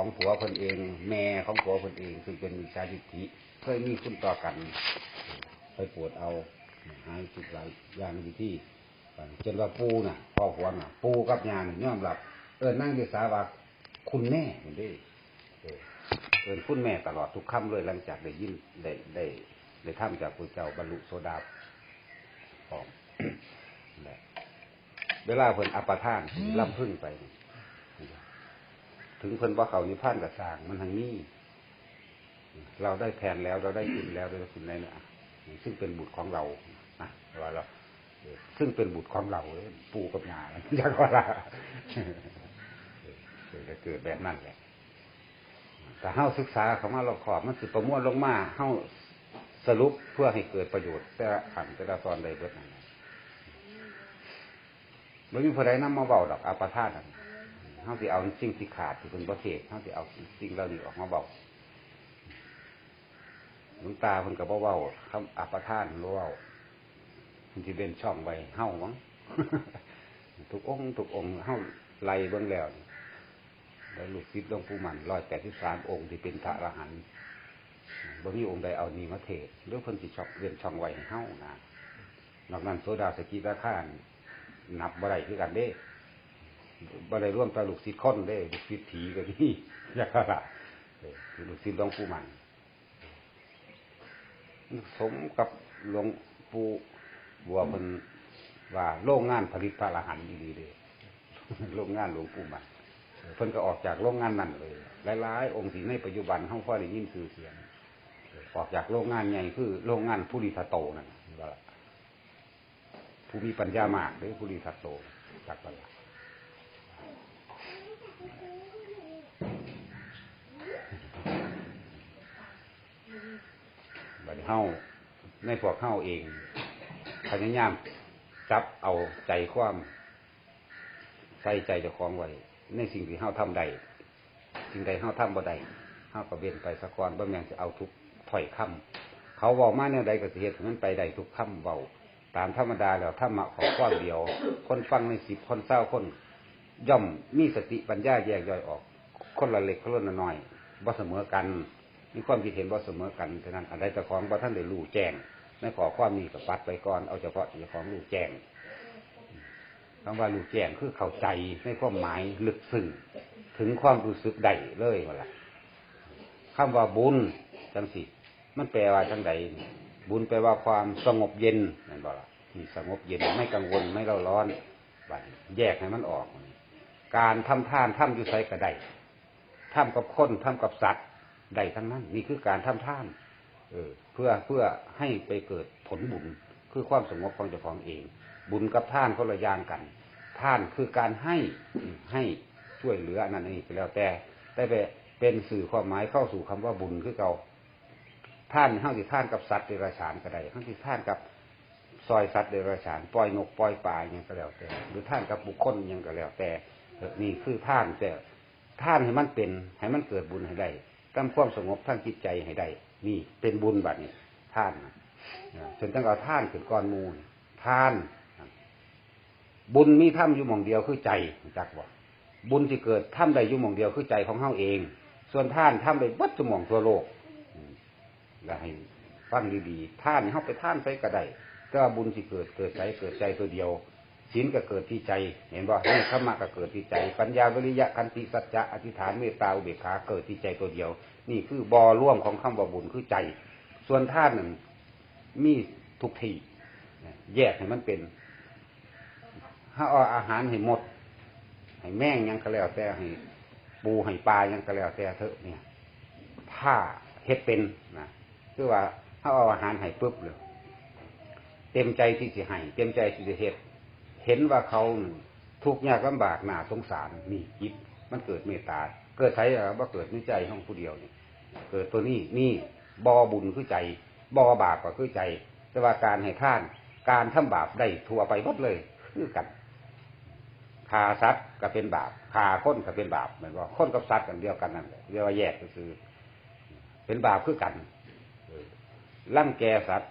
ของผัวคนเอง แม่ของผัวคนเองซึ่งเป็นมิจฉาทิฏฐิเคยมีคุณต่อกัน ไปปวดเอาหายสุดหลายอย่างวิธีจนว่าปูน่ะพ่อผัวน่ะ ปูกับยาน่ะยอมรับเออนั่งดีสาว่าคุณแม่เหมือนด้เอินคุณแม่ตลอดทุกค่ำเลยหลังจากได้ยินได้ได้ได้ทำจากพระเจ้าบรรลุโสดาพร้อมแหละเวลาเพิ่นอัปทานล่ำพึ่งไป ถึงเพิ่นว่าเขานิพพานกับสางมันทางนี้ เราได้แทนแล้วเราได้กินแล้วเราได้กินแล้วนะซึ่งเป็นบุตรของเรานะว่าเราซึ่งเป็นบุตรของเราปู่กับยาอยากว่าละจะเกิดแบบนั้นแหละแต่เฮาศึกษาคำว่าเราขอบมันสิประมวลลงมาเฮาสรุปเพื่อให้เกิดประโยชน์แต่ละขันแต่ละตอนใดเบิดนั่นแหละไม่มีผู้ใดนำมาเบาดอกอาปาธาตุนั่น เฮาสิเอาสิ่งที่ขาดที่เป็นประเทศเฮาสิเอาสิ่งเหล่านี้ออกมาเบาหลวงตาเพิ่นก็บ่เว้าคำอัปทานเว้าเพิ่นสิเป็นช่องไว้เฮามั้งทุกองค์ทุกองเฮาไล่เบิ่งแล้วแล้วลูกศิษย์หลวงปู่มัน183องค์ที่เป็นพระอรหันต์บ่มีองค์ใดเอานีมาเทศหรือเพิ่นสิช่องเว้นช่องไว้ให้เฮานะนอกนั้นโซดาสกิราคานนับบ่ได้คือกันเด้ บ่ได้ร่วมกับลูกศิษย์คนเด้ลูกศิษย์ผีก็มีอยากละลูกศิษย์หลวงปู่มันสมกับหลวงปู่บัวเพิ่นว่าโรงงานผลิตพระอรหันต์ดีๆเลยโรงงานหลวงปู่มันเพิ่นก็ออกจากโรงงานนั้นเลยหลายๆองค์ที่ในปัจจุบันเฮาพอได้ยินชื่อเสียงออกจากโรงงานใหญ่คือโรงงานผู้ริทัตโตนั่นว่าล่ะผู้มีปัญญามากหรือผู้ริทัตโตจากตลาด บัดนี้ เฮาในพวกเฮาเองพยายามจับเอาใจความใส่ใจเจ้าของไว้ในสิ่งที่เฮาทำได้สิ่งใดเฮาทำบ่ได้เฮาก็เว้นไปสักก่อนบ่แม่นจะเอาทุกถ้อยคำเขาเว้ามาแนวใดก็สิเฮ็ดให้มันไปได้ทุกคำเว้าตามธรรมดาแล้วธรรมะของความเดียว คนฟังในสิบคนเศร้าคน ย่อมมีสติปัญญาแยกย่อยออก คนละเล็กคนละน้อยบ่เสมอกัน มีความคิดเห็นบ่เสมอกันฉะนั้นอะไรแต่ของบ่ท่านได้รู้แจ้งในขอความนี้กับปัดไปก่อนเอาเฉพาะเจ้าของรู้แจ้งคำว่ารู้แจ้งคือเข้าใจในความหมายลึกซึ้งถึงความรู้สึกใดเลยว่าล่ะคำว่าบุญจังสิมันแปลว่าจังใดบุญแปลว่าความสงบเย็นนั่นบ่ล่ะนี่สงบเย็นไม่กังวลไม่เร่าร้อนบัดนี้แยกให้มันออก การทำท่านทำอยู่ไสก็ได้ทำกับคนทำกับสัตว์ ได้ทั้งนั้น นี่คือการทำท่าน เออ เพื่อเพื่อให้ไปเกิดผลบุญคือความสงบของเจ้าของเอง บุญกับท่านคนละยางกัน ท่านคือการให้ให้ช่วยเหลืออนนั้นนี่ไปแล้วแต่ได้ไปเป็นสื่อความหมายเข้าสู่คำว่าบุญคือเก่าท่านห้าสิท่านกับสัตว์เดรัจฉานก็ได้ห้าสิท่านกับซอยสัตว์เดรัจฉานปล่อยนกปล่อยปลาอย่างก็แล้วแต่ หรือท่านกับบุคคลอย่างก็แล้วแต่นี่คือท่านแต่ท่านให้มันเป็นให้มันเกิดบุญให้ได้ ทำความสงบทั้งจิตใจให้ได้นี่เป็นบุญบัดนี้ท่านจนต้องเอาท่านขึ้นก้อนมูลท่าน บุญมีถ้ำอยู่หมองเดียวคือใจจักบอกบุญที่เกิดถ้ำใดอยู่หมองเดียวคือใจของเฮาเอง ส่วนท่านถ้ำใดวัดสมองทั่วโลกอืมแล้วให้ฟังดีๆท่านนี่เฮาไปท่านไปก็ได้แต่ว่าบุญที่เกิดเกิดใจเกิดใจตัวเดียว ศีลก็เกิดที่ใจ เห็นบ่นี่ธรรมะก็เกิดที่ใจ ปัญญาวิริยะคันติสัจจะอธิษฐานเมตตาอุเบกขาเกิดที่ใจตัวเดียว นี่คือบ่อร่วมของคำว่าบุญคือใจ ส่วนท่านนั่นมีทุกทีแยกให้มันเป็นถ้าเอาอาหารให้หมด ให้แม่งยังก็แล้วแต่ให้ปูให้ปลายังก็แล้วแต่เถอะเนี่ย ถ้าเฮ็ดเป็นนะคือว่าถ้าเอาอาหารให้ปุ๊บเลยเต็มใจที่จะให้เต็มใจที่จะเฮ็ด เห็นว่าเขาทุกข์ยากลำบากหนาสงสารนี่จิตมันเกิดเมตตา เกิดใช้ว่าเกิดในใจของผู้เดียวนี่เกิดตัวนี้นี่บอบุญคือใจบอบาปก็คือใจ แต่ว่าการให้ท่าน การทำบาปได้ทั่วไปหมดเลย คือกันฆ่าสัตว์ก็เป็นบาปฆ่าค้นก็เป็นบาปเหมือนว่าค้นกับสัตว์กันเดียวกันนั่นเรียกว่าแยกก็คือ เป็นบาปคือกันร่างแกสัตว์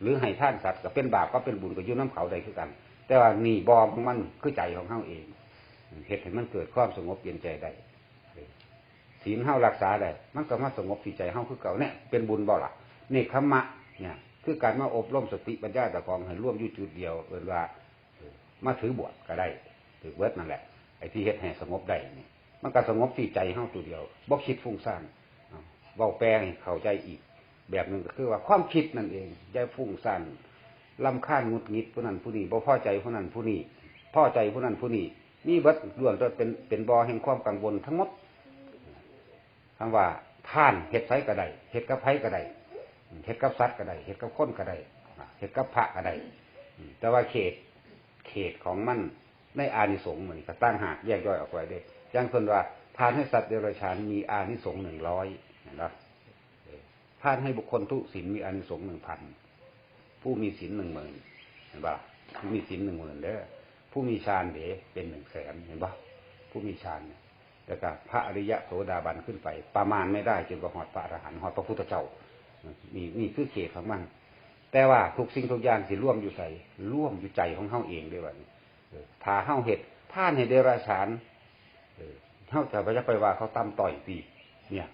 หรือให้ท่านสัตว์ก็เป็นบาปก็เป็นบุญก็ยุ่น้ำเขาใดคือกัน แต่ว่านี่บอมมันคือใจของเขาเองเหตุให้มันเกิดความสงบเย็นใจได้ศีลเฮารักษาได้มันก็มาสงบจิตใจเฮาคือเก่าเนี่ยเป็นบุญบ่ล่ะเนคขมะเนี่ย คือการมาอบรมสติปัญญาตะกองให้ร่วมอยู่จุดเดียวเอิ้นว่ามาถือบวชก็ได้ถือเบิดนั่นแหละไอ้ที่เฮ็ดให้สงบได้นี่มันก็สงบที่ใจเฮาตัวเดียวบ่คิดฟุ้งซ่านเอาแปลให้เข้าใจอีก แบบหนึ่งก็คือว่าความคิดนั่นเองอย่าฟุ้งซ่าน ลำคาญงุดงิดผู้นั้นผู้นี้บ่พอใจผู้นั้นผู้นี้พอใจผู้นั้นผู้นี้มีเบิดล้วนแต่เป็นเป็นบ่อแห่งความกังวลทั้งหมดคำว่าท่านเห็ดไสก็ไดเห็ดกับไผก็ไดเห็ดกับสัตว์ก็ไดเห็ดกับคนก็ไดเห็ดกับพระก็ไดแต่ว่าเขตเขตของมันในอานิสงส์เหมันก็ตั้งหากแยกย่อยออกไว้ด้อย่างคนว่าทานให้สัตว์เดรัจฉานมีอานิสงส์หนึ่งร้อยนะทานให้บุคคลทุศีลมีอานิสงส์หนึ่งพัน ผู้มีศีลหนึ่งหมื่นเห็นปะผู้มีศีลหนึ่งหมื่นเด้อผู้มีฌานเด๋เป็นหนึ่งแสนเห็นปะผู้มีฌานเนี่ยแล้วก็พระอริยะโสดาบันขึ้นไป ประมาณไม่ได้จนกว่าหอดพระอรหันต์หอดพระพุทธเจ้ามีนี่คือเขตของมันแต่ว่าทุกสิ่งทุกอย่างสิร่วมอยู่ใส่ร่วมอยู่ใจของเฮาเองด้วยว่านี่เออถ้าเฮาเห็ดท่านเห็ดเดรัจฉานเออเฮาจะไปจะไปว่าเขาตำต่อยตีเนี่ย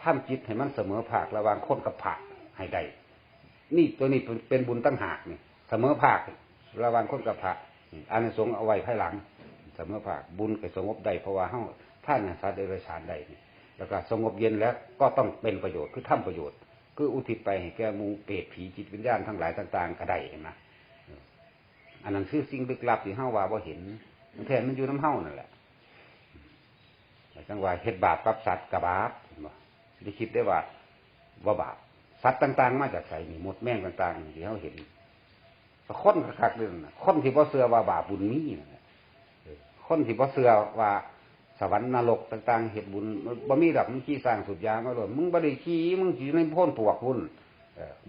ท่านจิตให้มันเสมอภาคระหว่างคนกับผักให้ได้ นี่ตัวนี้เป็นบุญตั้งหากนี่เสมอภาคระว่างคนกับผักอันนี้สงส์เอาไว้ภายหลัง เสมอภาคบุญก็สงบได้เพราะว่าเฮาท่านสัตว์เดรัจฉานได้นี่แล้วก็สงบเย็นแล้วก็ต้องเป็นประโยชน์คือทำประโยชน์ คืออุทิศไปให้แก่มูเปรตผีจิตวิญญาณทั้งหลายต่าง ๆ ก็ได้เห็นไหมอันนั้นคือสิ่งลึกลับที่เฮาว่าบ่เห็นมันแท้มันอยู่น้ำเฮานั่นแหละจังว่าเฮ็ดบาปกับสัตว์กับบาปได้คิดได้ว่าว่าบาป สัตว์ต่าง ๆ มาจากไสนี่หมดแม่งต่างๆที่เฮาเห็นคนคักเรื่องนะคนที่บ่อเชื่อว่าบาปบุญมีนั่นแหละคนที่บ่อเชื่อว่าสวรรค์นรกต่างๆเหตุบุญบ่มีดอกมึงขี้สร้างสุดยามาเลยมึงบ่ได้ขี้มึงขี้ในพ้นปวกพุ่น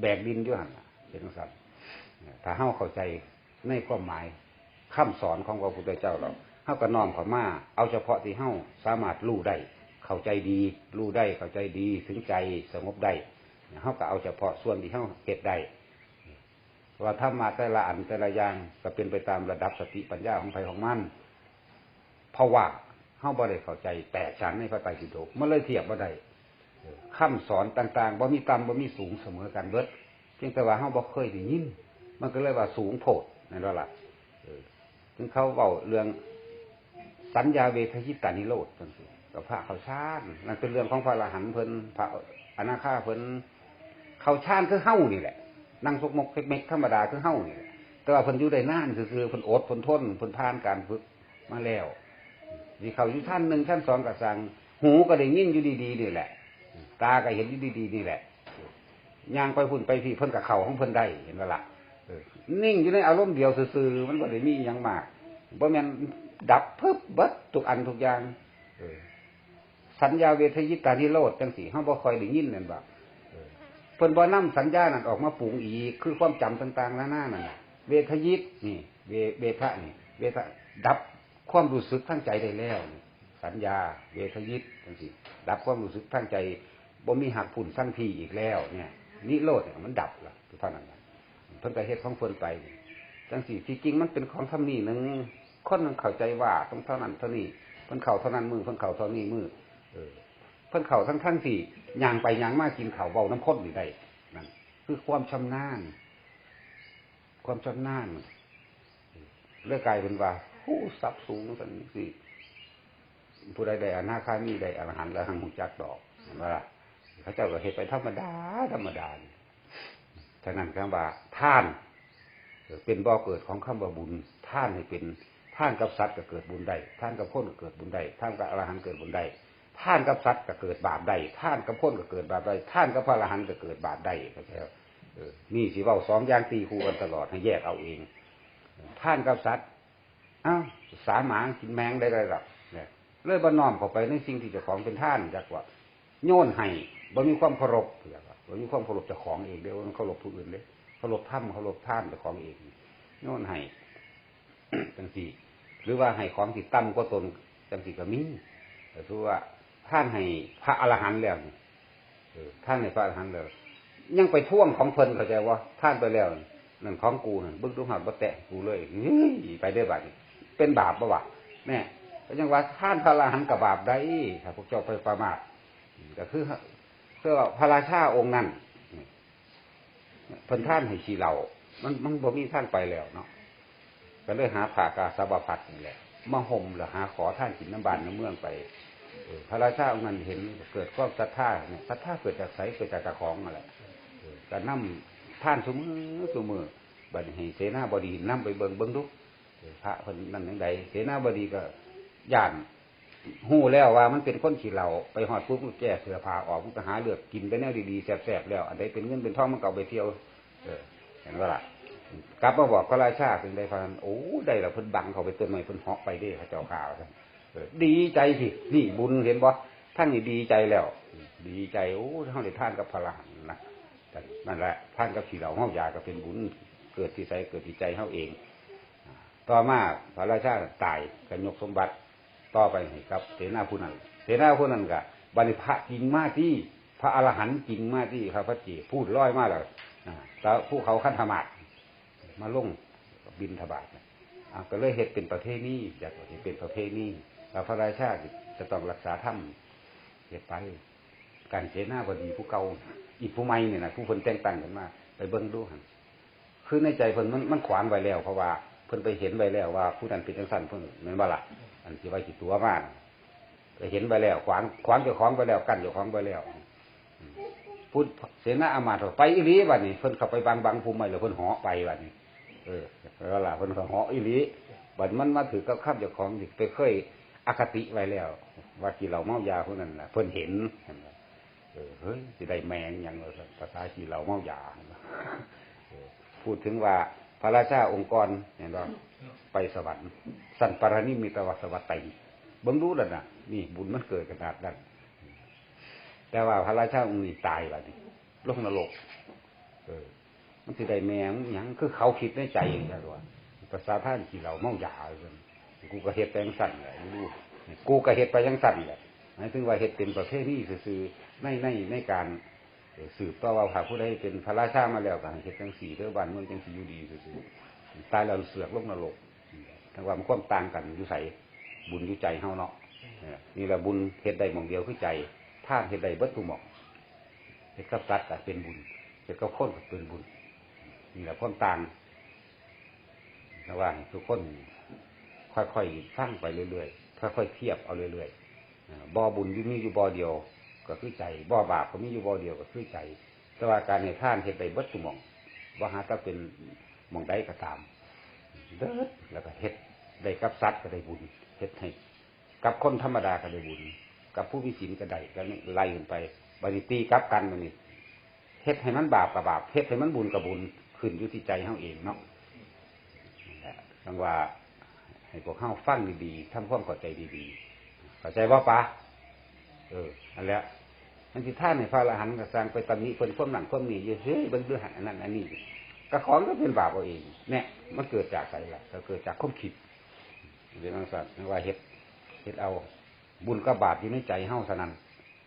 แบกดินอยู่หั่นเป็นสัตว์ถ้าเฮาเข้าใจในความหมายคำสอนของพระพุทธเจ้าเราเฮาก็น้อมเข้ามาเอาเฉพาะที่เฮาสามารถรู้ได้ เข้าใจดี รู้ได้เข้าใจดีถึงใจสงบได้ เฮาก็เอาเฉพาะส่วนที่เฮาเก็บได้ว่าถ้ามาแต่ละอันแต่ละอย่างก็เป็นไปตามระดับสติปัญญาของใครของมันเพราะว่าเฮาบ่ได้เข้าใจแตกฉานในพระไตรปิฎกมันเลยเทียบบ่ได้คำสอนต่างๆบ่มีต่ำบ่มีสูงเสมอกันเบิดเพียงแต่ว่าเฮาบ่เคยได้ยิน มันก็เลยว่าสูงโพดนั่นว่าล่ะถึงเขาเว้าเรื่องสัญญาเวทยิตานิโรธจังซี่กับพระเขาชาตินั่นเป็นเรื่องของพระอรหันต์เพิ่นพระอนาคาเพิ่น เขาชาติคือเฮ้านี่แหละ นั่งสกมกเม็กธรรมดาคือเฮ้านี่แหละแต่ว่าเพิ่นอยู่ได้นานคือเพิ่นอดเพิ่นทนเพิ่นผ่านการฝึกมาแล้วนี่เขาอยู่ชั้นหนึ่งชั้นสองกับสังหูก็ได้ยินอยู่ดีๆนี่แหละ ตาก็เห็นอยู่ดีๆนี่แหละย่างไปพุ่นไปพี่เพิ่นกับเขาของเพิ่นได้เห็นว่าละนิ่งอยู่ในอารมณ์เดียวซื่อๆมันบ่ได้มีอย่างมากบ่แม่นดับเพิบบิดทุกอันทุกอย่างสัญญาเวทยิตานิโรธจังสี่เฮาบ่คอยได้ยินนั่นบ่ พิ่นบ่นำสัญญานั่นออกมาปรุงอีก คือความจำต่างๆแล้วหน้านั่นเวทยิตนี่ เวเวทะนี่เวทะดับความรู้สึกทั้งใจได้แล้ว สัญญา เวทยิตจังสิดับความรู้สึกทั้งใจบ่มีหักผุ่นสั้นทีอีกแล้ว เนี่ยนิโรธมันดับละเท่านั้นเพิ่นไปเฮ็ดของเพิ่นไปจังสิที่จริงมันเป็นของทำนี่หนึ่งคนนึงเข้าใจว่าต้องเท่านั้นเท่านี้เพิ่นเข่าเท่านั้นมือเพิ่นเข่าเท่านี้มือเออ เพิ่นเข่าทั้งทั้งสี่ย่างไปย่างมากินเข่าเบาน้ำข้นอยู่ได้นั่นคือความชำนาญ ความชำนาญเรื่องกายเป็นว่าผู้สับสูงสันสิผู้ใดใดอนาคามีใดอรหันต์แล้วหังมุจักดอกเห็นไหมล่ะพระเจ้าก็เหตุไปธรรมดาธรรมดาฉะนั้นคำว่าท่านเป็นบ่อเกิดของคำว่าบุญท่านให้เป็นท่านกับสัตว์ก็เกิดบุญได้ท่านกับพ้นก็เกิดบุญได้ท่านกับอรหันต์เกิดบุญได้ ท่านกับสัตว์ก็เกิดบาปได้ท่านกับพ้นก็เกิดบาปได้ท่านกับพระอรหันต์ก็เกิดบาปได้เข้าใจนี่สิเว้าสองอย่างตีคู่กันตลอดให้แยกเอาเองท่านกับสัตว์อ้าวสาหมากินแมงได้ไรหรอกเนี่ยเลยบน้อมเข้าไปในสิ่งที่เจ้าของเป็นท่านจากว่า โยนให้บ่มีความเคารพเผื่อบ่มีความเคารพเจ้าของเองเดียวมันเคารพผู้อื่นเลยเคารพท่านเคารพท่านเจ้าของเองโยนให้จังสี่ หรือว่าให้ของที่ตั้มก็ตนจังสี่ก็มีแต่ถือว่า ท่านให้พระอรหันต์แล้วท่านให้พระอรหันต์แล้ว ยังไปท่วงของเพลินเข้าใจว่าท่านไปแล้วนั่นของกูนั่นบึ้งดูหัดบ่แตะกูเลยไปได้บาดเป็นบาปปะวะแม่ก็ยังว่าท่านพระอรหันต์กับบาปได้ถ้าพวกเจ้าไปประมาทก็คือเพื่อพระราชาองค์นั้นเพิ่นท่านให้ชีเรามันมันบ่มีท่านไปแล้วเนาะก็เลยหาผ่ากาสบพัดนี่แหละมาห่มหรือหาขอท่านกินน้ำบานน้ำเมืองไป พระราชาองค์นั้นเห็นเกิดความศรัทธาเนี่ยศรัทธาเกิดจากไสเกิดจากกระของอะไรก็นั่มท่านสมือสมือบัดนี้เสนาบดีนั่มไปเบิงเบิงทุกพระคนนั้นยังใดเสนาบดีก็ย่านหู้แล้วว่ามันเป็นคนขี้เหล่าไปหอดปุ๊บมันแก้เสือผ้าออกมันก็หาเลือกกินไปแนวดีๆแสบๆแล้วอันใดเป็นเงินเป็นทองมันเก็เอาไปเที่ยวเออเห็นว่าล่ะกลับมาบอกพระราชาเป็นได้ฟังโอ้ได้แล้วเพิ่นบังเขาไปต้นไม้เพิ่นเหาะไปเด้พระเจ้าข่าวท่าน ดีใจสินี่บุญเห็นบ่ท่านนี่ดีใจแล้ว ดีใจโอ้ท่านได้ท่านกับพระรหันนะนั่นแหละท่านกับสีเหล่าเฮายาก็เป็นบุญเกิดที่ใจเกิดที่ใจเฮาเอง ต่อมาพระราชาตายกันยกสมบัติต่อไปให้กับเสนาผู้นั้นเสนาผู้นั้นก็บันิพระจริงมากที่พระอรหันต์จริงมากที่พระพัจจีพูดร้อยมากแล้วแต่ผู้เขาขั้นธรรมะมาลงบินทบาทก็เลยเหตุเป็นประเทศนี้อยากเห็นเป็นประเทศนี้ พระราชาจะต้องรักษาธรรมเหตุไป การเสนาบดีผู้เก่าอีกผู้ใหม่เนี่ยนะผู้คนแต่งตั้งกันมาไปเบิ้งดูหันคือในใจเพิ่นมันมันขวางไว้แล้วเพราะว่าเพิ่นไปเห็นไว้แล้วว่า ผู้นั้นเป็นจังสันเพิ่นเหมือนว่าละอันที่ไว้กี่ตัวมากไปเห็นไปแล้ว ขวางขวางเจ้าของไปแล้วกั้นเจ้าของไปแล้วพูดเสนาอามาตไปอีลีบัดนี้เพิ่นเข้าไปบางบางภูมิใหม่แล้วเพิ่นเหาะไปบัดนี้ เออแล้วล่ะเพิ่นก็เหาะอีลีบัดมันมาถือกับข้ามเจ้าของดิไปเคย อคติไว้แล้ว ว่ากี่เหล่าเมายาพวกนั้นน่ะ เพิ่นเห็นเออเฮ้ยจะได้แมงอย่างภาษากี่เหล่าเมายาพูดถึงว่าพระราชาองค์กรเห็นว่าไปสวรรค์ สันปารณิมิตวสวัตติเบิ่งรู้แล้วนะนี่บุญมันเกิดขนาดนั้นแต่ว่าพระราชาองค์นี้ตายแล้วนี่ลงนรกเออ มันสิได้แมงอย่างคือเขาคิดในใจอย่างนี้ว่าภาษาท่านที่เราเมายาเลย กูก็เฮ็ดไปยังสั่นแหละรู้กูก็เฮ็ดไปยังสั่นแหละหมายถึงว่าเฮ็ดเป็นประเภทนี้ซื่อในในในการสืบต่อว่าหาผู้ใดเป็นพระราชามาแล้วก็เฮ็ดจังสี่เด้อบ้านเมืองจังสี่อยู่ดีซื่อตายแล้วเสือกลงนรกทั้งว่ามันความต่างกันอยู่ใส่บุญอยู่ใจเฮาเนาะนี่แหละบุญเฮ็ดได้มองเดียวคือใจท่าเฮ็ดได้เบิดทุกหมองเฮ็ดกับสัตว์ก็เป็นบุญเฮ็ดกับคนก็เป็นบุญนี่แหละความต่างระหว่างทุกคน ค่อยๆสร้างไปเรื่อยๆค่อยๆเทียบเอาเรื่อยๆบ่อบุญอยู่นี่อยู่บ่อเดียว ก็คือใจบ่อบาปก็มีอยู่บ่อเดียวก็คือใจ แต่ว่าการในท่านเฮ็ดไปบิดทุกหมองว่าหาถ้าเป็นมองได้ก็ตามเดิดแล้วก็เฮ็ดได้กับสัตว์ก็ได้บุญเฮ็ดให้กับคนธรรมดาก็ได้บุญ กับผู้มีศีลก็ได้ก็ไล่ขึ้นไปบริตีกับกันมันนี่เฮ็ดให้มันบาปกับบาปเฮ็ดให้มันบุญกับบุญขึ้นอยู่ที่ใจเฮาเองเนาะจังว่า ให้พวกเฮาฟังดีๆทำความเข้าใจดีๆเข้าใจว่าปะเอออันแล้วมันที่ท่านในพระอรหันต์ก็สร้างไปตำหนิคนความหนังความนี้เยอะเฮ้ยบิ่งด้วยหันอันนั้นอันนี้กระของก็เป็นบาปเอาเองเนี่ยมันเกิดจากอะไรล่ะก็เกิดจากความคิดเรื่องสัตว์ว่าเฮ็ดเฮ็ดเอาบุญกับบาปอยู่ในใจเฮาเท่านั้น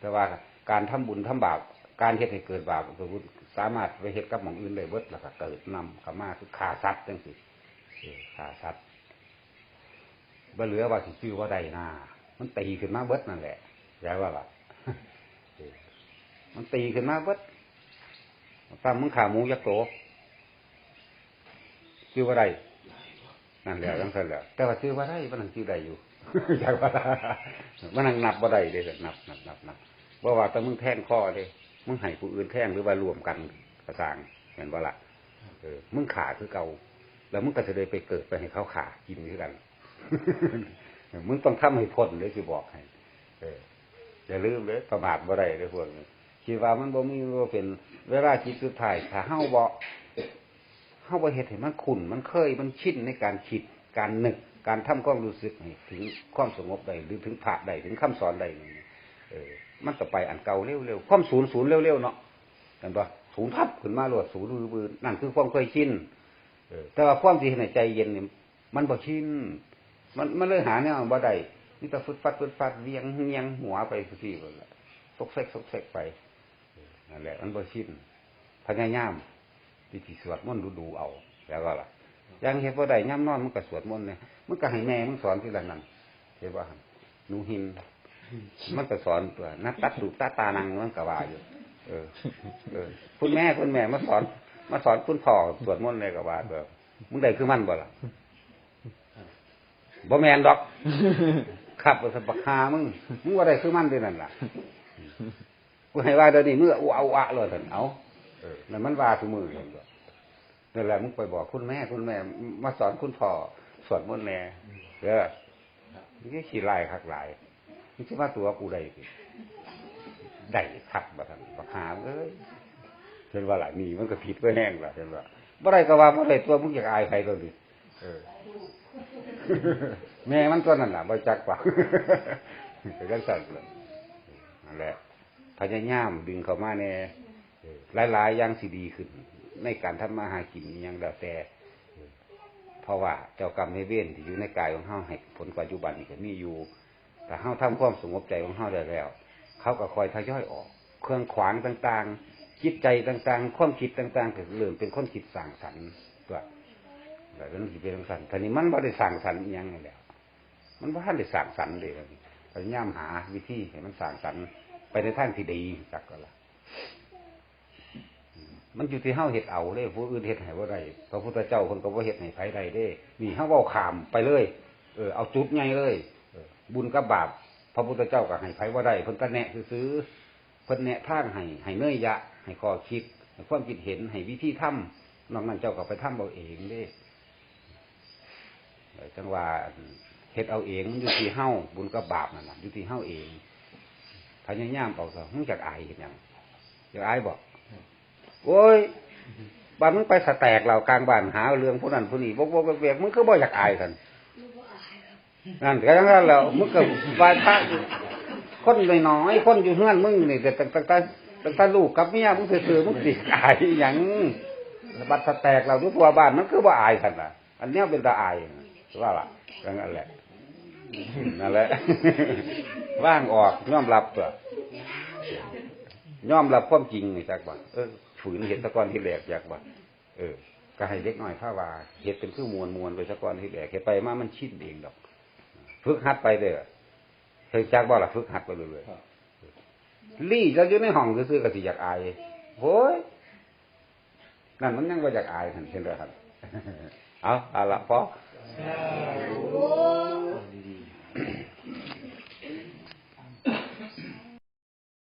แต่ว่าการทำบุญทำบาปการเฮ็ดให้เกิดบาปสมมติสามารถไปเฮ็ดกับหมองอื่นได้เบิดแล้วก็เกิดนำขมาคือขาสัตว์จังสิขาสัตว์ บ่เหลือว่าสิชื่อว่าใดนามันตีขึ้นมาเบิดนั่นแหละแปลว่าล่ะมันตีขึ้นมาเบิดตามมึงขาหมูยักษ์โตชื่อว่าใดนั่นแหละตั้งแต่แล้วแต่ว่าชื่อว่าใดมันนั่งชื่อใดอยู่อยากว่ามันนั่งนับว่าใดเลยนับนับนับนับว่าว่าแต่มึงแท่งข้อเลยมึงให้ผู้อื่นแท่งหรือว่ารวมกันกระสางเห็นว่าล่ะเออมึงขาคือเก่าแล้วมึงก็จะได้ไปเกิดไปให้เขาขากินด้วยกัน มึงต้องทำให้พ้นเลยสิบอกให้เอออย่าลืมเลยประมาทบ่ได้เลยพวกนี้คิดว่ามันบ่มีว่าเป็นเวลาจิตสุดท้ายถ้าเฮาบ่เฮาบ่เฮ็ดให้มันขุนมันเคยมันชินในการคิดการนึกการทำความรู้สึกให้ถึงความสงบได้หรือถึงผาได้ถึงคำสอนได้เออ มันก็ไปอันเก่าเร็วๆความศูนย์ศูนย์เร็วๆเนาะเห็นปะศูนย์ทับขึ้นมาโลดศูนย์บือนั่นคือความเคยชินแต่ว่าความที่ในใจเย็นเนี่ยมันบ่ชิน มันมันเลยหาเนี่ยบ่ได้นี่แต่ฟึดฟัดฟึดฟัดเวียงเงียงหัวไปสิบละซกเซกซกเซกไปนั่นแหละมันบ่ชินพยายามที่ที่สวดมนต์ดูๆเอา แล้วก็ล่ะยังเห็นบ่ได้ย่ำนอนมันก็สวดมนต์เนี่ยมันก็ให้แม่มันสอนที่ละนั่นเห็นว่าหนูหิน มันก็สอนตัวนัดตัดดูตาตานังมันก็ว่าอยู่ เออ เออ คุณแม่คุณแม่มาสอน มาสอนคุณพ่อสวดมนต์เลยก็ว่าตัวมึงได้คือมันบ่ล่ะ บ่แมนดอกขับสบักฮามึงมึงว่าได้คือมันด้วยนั่นล่ะกูให้ว่าเดี๋ยวนี้มึงเอาเอาอะเลยท่านเอาเออนั่นมันว่าทุกมือเลยนั่นแหละมึงไปบอกคุณแม่คุณแม่ มาสอนคุณพ่อสวดมนต์แน่เด้อนี่ขี้ลายคักหลายมึงคิดว่าตัวกูได้สิได้คักบ่ท่านบักฮาเอ้ยเห็นว่าหลายมีมันก็ผิดก็แห้งล่ะเห็นว่าบ่ได้ก็ว่าบ่ได้ตัวมึงอยากอายใครตัวนี้ แม่มันตัวนั่นแหละบ่จักว่าเป็นกันสั่นเลยนั่นแหละพยายามดึงเข้ามาในหลายๆอย่างสิดีขึ้น ในการทำมาหากินอหยังแล้วแต่เพราะว่าเจ้ากรรมในเวรที่อยู่ในกายของเฮาให้ผลปัจจุบันนี่ก็มีอยู่แต่เฮาทำความสงบใจของเฮาได้แล้ว เขาก็คอยทยอยออก เครื่องขวางต่างๆจิตใจต่างๆ ความคิดต่างๆก็เริ่มเป็นคนคิดสร้างสรรค์ตัว แล้วก็นั่นสิเป็นสร้างสรรค์ทีนี้มันบ่ได้สร้างสรรค์อิหยังนั่นแล้วมันบ่ทันได้สร้างสรรค์เลยพยายามหาวิธีให้มันสร้างสรรค์ไปในทางที่ดีจักก็ละมันอยู่ที่เฮาเฮ็ดเอาเด้ผู้อื่นเฮ็ดให้บ่ได้พระพุทธเจ้าเพิ่นก็บ่เฮ็ดให้ไผได้เด้นี่เฮาเว้าขามไปเลย เออเอาจุดใหญ่เลยบุญกับบาปพระพุทธเจ้าก็ให้ไผบ่ได้เพิ่นก็แนะซื้อเพิ่นแนะทางให้ให้เนยยะ ให้ข้อคิดให้ความคิดเห็นให้วิธีทำนอกนั้นเจ้าก็ไปทำเอาเองเด้ จังว่าเฮ็ดเอาเองมันอยู่ที่เฮ้าบุญกับบาปนั่นแหละอยู่ที่เฮ้าเองพยายามเอาซะมึงจากอายเห็นยังอยากอายบอกโอ้ยบ้านมึงไปสแตกเรากลางบ้านหาเรื่องผู้นั้นผู้นี้บกบกเวกมึงก็บ่อยากอายกันนั่นก็ทั้งนั้นแล้วมึงก็ไหว้พระอยู่คนน้อยๆคนอยู่เฮือนมึงนี่แต่ตั้งแต่ตั้งแต่ลูกกับเมียมึงซื่อๆมึงสิอายอหย่างบัดสแตกเราทุกตัวบ้านมันคือบ่อายกันล่ะ อันเนี้ยเป็นตาอาย ว่าล่ะก็นั่นแหละนั่นแหละว่างออกยอมรับเถอะยอมรับความจริงจักบ่เออฝืนเห็ดตะกอนที่แหลกจักบ่เออ ก็ให้เล็กหน้อยข้าว่าเห็ดเป็นคือมวลมวลไปตะกอนที่แหลกเห็ดไปมามันชินเองดอกฝึกหัดไปเด้อเคยจักบ่ล่ะฝึกหัดไปเรื่อยๆลี่จะอยู่ในห้องซื่อๆก็สิอยากอายโอ้ยนั่นมันยังว่าอยากอายหันเช่นเดียวกันเอาเอาละพอ さあ、